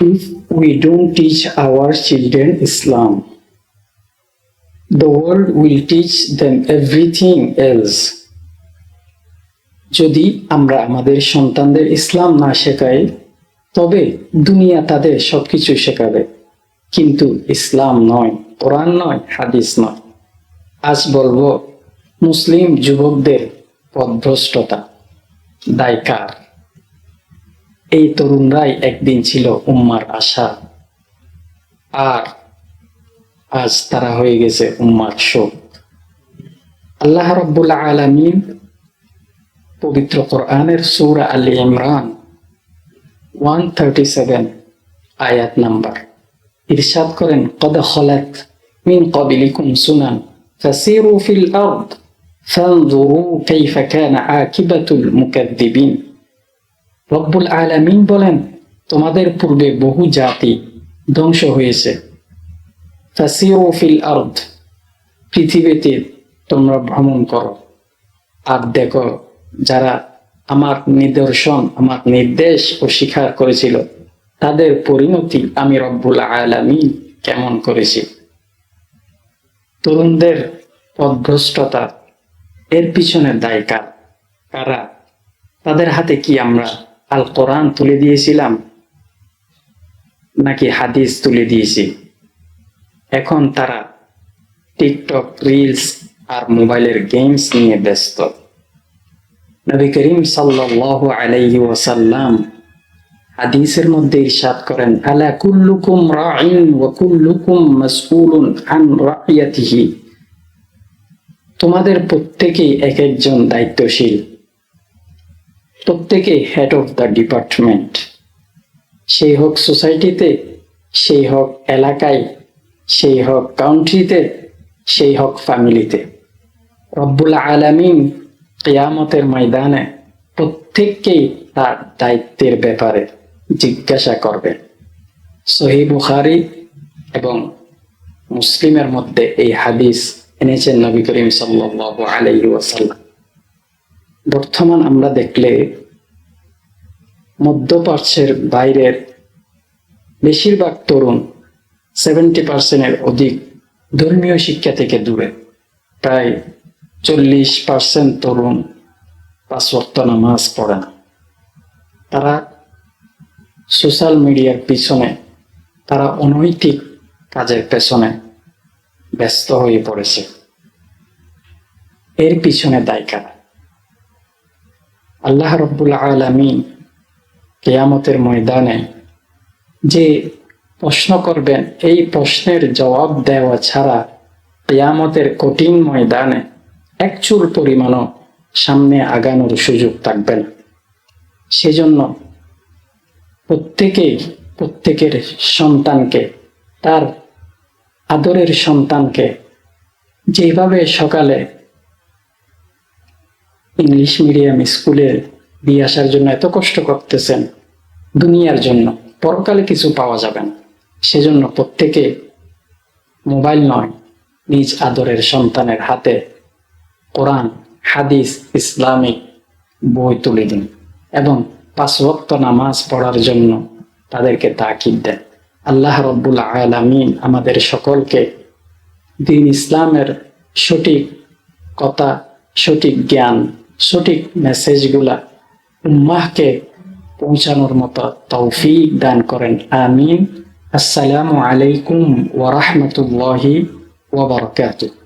if we don't teach our children Islam, the world will teach them everything else. যদি আমরা আমাদের সন্তানদের ইসলাম না শেখাই তবে দুনিয়া তাদের সবকিছু শেখাবে। কিন্তু ইসলাম নয় কোরআন নয় হাদিস নয়। আজ বলব মুসলিম যুবকদের পথভ্রষ্টতা দায় কার? এই তরুণরাই একদিন ছিল উম্মার আশা আর আজ তারা হয়ে গেছে উম্মার শোক আল্লাহ রব্বুল আলমিন পবিত্র কোরআনের সূরা Ali Imran one thirty seven আয়াত নাম্বার ইরশাদ করেন কদ খলাত মিন কবিলিকুম সুনান ফাসিরু ফিল আরদ ফানজুরু কাইফা কানা আকিবাতুল মুকাদ্দিবিন রব্বুল আলামিন বলেন, তোমাদের পূর্বে বহু জাতি ধ্বংস হয়েছে। ফিল আরদ, পৃথিবীতে তোমরা ভ্রমণ করো। আর দেখো, যারা আমার নিদর্শন, আমার নির্দেশ ও স্বীকার করেছিল, তাদের পরিণতি আমি রব্বুল আলামিন কেমন করেছি? তরুণদের পদভ্রষ্টতা এর পিছনে দায় কারা? তাদের হাতে কি আমরা আল কোরআন তুলে দিয়েছিলাম, নাকি হাদিস তুলে দিয়েছি? এখন তারা টিকটক, রিলস আর মোবাইলের গেমস নিয়ে ব্যস্ত। নবী করিম সাল্লাল্লাহু আলাইহি ওয়াসাল্লাম হাদিসের মধ্যে ইরশাদ করেন তোমাদের প্রত্যেকেই এক একজন দায়িত্বশীল। প্রত্যেকে হেড অফ দ্য ডিপার্টমেন্ট সেই হোক সোসাইটিতে সেই হোক এলাকায়, সেই হোক কাউন্ট্রিতে সেই হোক ফ্যামিলিতে রব্বুল আলামিন কিয়ামতের ময়দানে প্রত্যেককেই তার দায়িত্বের ব্যাপারে জিজ্ঞাসা করবে সহি বুখারি এবং মুসলিমের মধ্যে এই হাদিস এনেছেন নবী করিম সাল্লাল্লাহু আলাইহি ওয়াসাল্লাম। বর্তমান আমরা দেখলে মধ্যপ্রাচ্যের বাইরের বেশিরভাগ তরুণ সেভেন্টি পার্সেন্টের অধিক ধর্মীয় শিক্ষা থেকে দূরে। প্রায় চল্লিশ পার্সেন্ট তরুণ পাঁচ নামাজ পড়ে না। তারা সোশ্যাল মিডিয়ার পিছনে, তারা অনৈতিক কাজের পেছনে ব্যস্ত হয়ে পড়েছে। এর পিছনে দায় কারা? আল্লাহ রব্বুল আলমিন কেয়ামতের ময়দানে যে প্রশ্ন করবেন, এই প্রশ্নের জবাব দেওয়া ছাড়া কেয়ামতের কঠিন ময়দানে এক চুল পরিমাণও সামনে আগানোর সুযোগ থাকবে না। সেজন্য প্রত্যেকেই, প্রত্যেকের সন্তানকে, তার আদরের সন্তানকে যেভাবে সকালে ইংলিশ মিডিয়াম স্কুলে দিয়ে আসার জন্য এত কষ্ট করতেছেন দুনিয়ার জন্য, পরকালে কিছু পাওয়া যাবে না। সেজন্য প্রত্যেকে মোবাইল নয়, নিজ আদরের সন্তানের হাতে কোরআন, হাদিস, ইসলামিক বই তুলে দিন এবং পাঁচ ওয়াক্ত নামাজ পড়ার জন্য তাদেরকে তাকিদ দেন। আল্লাহ রব্বুল আলামিন আমাদের সকলকে দিন ইসলামের সঠিক কথা, সঠিক জ্ঞান সঠিক মেসেজগুলা উম্মাহকে পৌঁছানোর মতো তৌফিক দান করেন। আমিন। আসসালামু আলাইকুম ওয়া রাহমাতুল্লাহি ওয়া বারাকাতুহু।